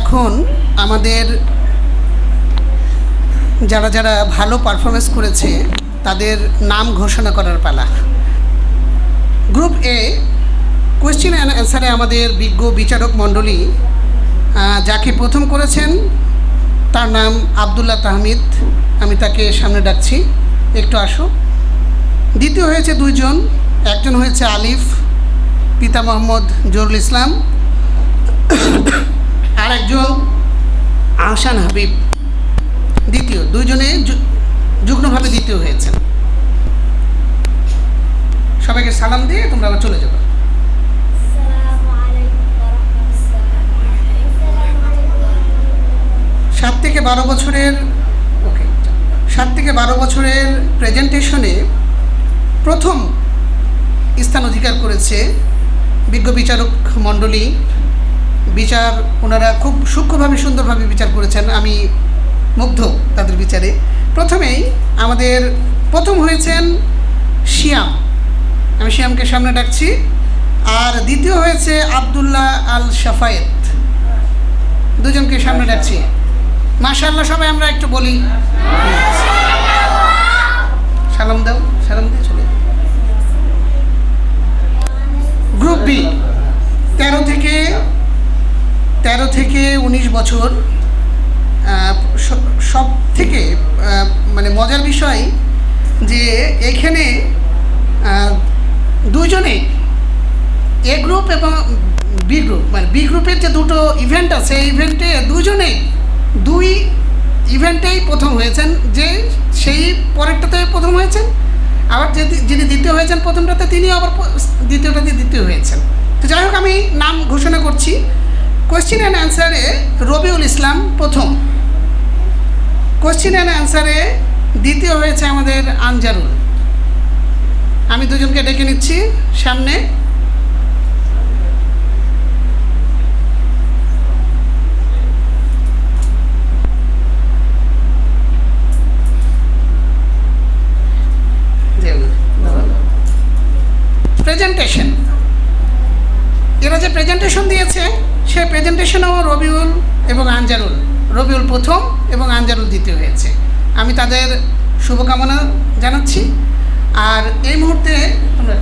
এখন আমাদের যারা যারা ভালো পারফরমেন্স করেছে, তাদের নাম ঘোষণা করার পালা। গ্রুপ এ কোয়েশ্চেন অ্যান্ড অ্যান্সারে আমাদের বিজ্ঞ বিচারক মণ্ডলী যাকে প্রথম করেছেন, তার নাম আবদুল্লাহ তাহমিদ। আমি তাকে সামনে ডাকছি, একটু আসো। দ্বিতীয় হয়েছে দুইজন, একজন হয়েছে আলিফ, পিতা মোহাম্মদ জরুল ইসলাম। আহসান হাবিব দ্বিতীয়, দুইজনে যুগ্মভাবে দ্বিতীয় হয়েছেন। সবাইকে সালাম দিয়ে তোমরা আবার চলে যাবে। সাত থেকে বারো বছরের, ওকে, সাত থেকে বারো বছরের প্রেজেন্টেশনে প্রথম স্থান অধিকার করেছে বিজ্ঞ বিচারক মণ্ডলী বিচার, ওনারা খুব সূক্ষ্মভাবে, সুন্দরভাবে বিচার করেছেন। আমি মুগ্ধ তাদের বিচারে। প্রথমেই আমাদের প্রথম হয়েছেন শিয়াম। আমি শিয়ামকে সামনে ডাকছি। আর দ্বিতীয় হয়েছে আবদুল্লাহ আল শাফায়েত দুজনকে সামনে ডাকছি। মাশাআল্লাহ, সবাই আমরা একটু বলি। সালাম দাও, সালাম দিয়ে চলে গ্রুপ বি, তেরো থেকে থেকে উনিশ বছর সব থেকে মানে মজার বিষয় যে এখানে দুজনে এ গ্রুপ এবং বি গ্রুপ মানে বি গ্রুপের যে দুটো ইভেন্ট আছে এই ইভেন্টে দুজনে দুই ইভেন্টেই প্রথম হয়েছেন। যে সেই পরেরটাতে প্রথম হয়েছেন, আবার যে যিনি দ্বিতীয় হয়েছেন প্রথমটাতে তিনি আবার দ্বিতীয়টাতে দ্বিতীয় হয়েছেন। তো যাই হোক, আমি নাম ঘোষণা করছি। কোয়েশ্চেন অ্যান্ড অ্যান্সারে রবিউল ইসলাম প্রথম। কোয়েশ্চেন অ্যান্ড অ্যান্সারে দ্বিতীয় হয়েছে আমাদের আনজারুল। আমি দুজনকে ডেকে নিচ্ছি সামনে। প্রেজেন্টেশন এরা যে প্রেজেন্টেশন দিয়েছে সে প্রেজেন্টেশনেও রবিউল এবং আনজারুল। রবিউল প্রথম এবং আনজারুল দ্বিতীয় হয়েছে। আমি তাদের শুভকামনা জানাচ্ছি। আর এই মুহূর্তে আমরা